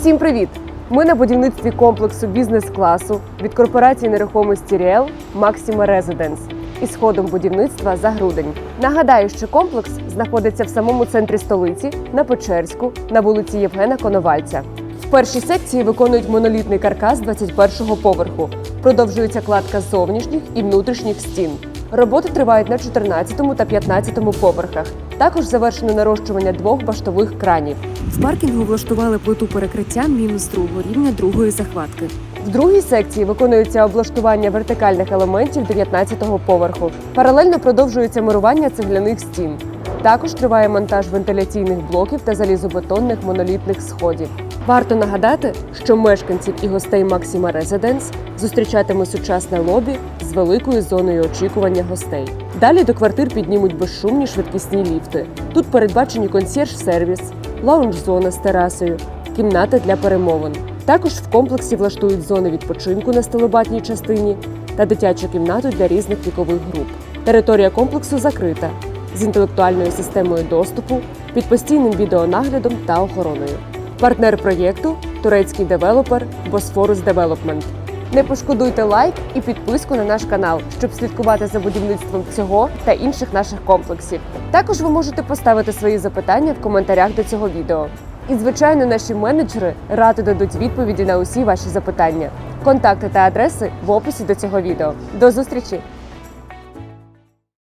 Всім привіт! Ми на будівництві комплексу бізнес-класу від корпорації нерухомості Ріел Максима Резиденс із ходом будівництва за грудень. Нагадаю, що комплекс знаходиться в самому центрі столиці на Печерську на вулиці Євгена Коновальця. В першій секції виконують монолітний каркас 21-го поверху. Продовжується кладка зовнішніх і внутрішніх стін. Роботи тривають на 14 та 15 поверхах. Також завершено нарощування двох баштових кранів. В паркінгу влаштували плиту перекриття мінус другого рівня другої захватки. В другій секції виконується облаштування вертикальних елементів 19-го поверху. Паралельно продовжується мурування цегляних стін. Також триває монтаж вентиляційних блоків та залізобетонних монолітних сходів. Варто нагадати, що мешканців і гостей Максима Резиденс зустрічатиме сучасне лобі з великою зоною очікування гостей. Далі до квартир піднімуть безшумні швидкісні ліфти. Тут передбачені консьєрж-сервіс, лаунж-зона з терасою, кімната для перемовин. Також в комплексі влаштують зони відпочинку на стелебатній частині та дитячу кімнату для різних вікових груп. Територія комплексу закрита з інтелектуальною системою доступу, під постійним відеонаглядом та охороною. Партнер проєкту турецький девелопер Bosphorus Development. Не пошкодуйте лайк і підписку на наш канал, щоб слідкувати за будівництвом цього та інших наших комплексів. Також ви можете поставити свої запитання в коментарях до цього відео. І, звичайно, наші менеджери радо дадуть відповіді на усі ваші запитання. Контакти та адреси в описі до цього відео. До зустрічі!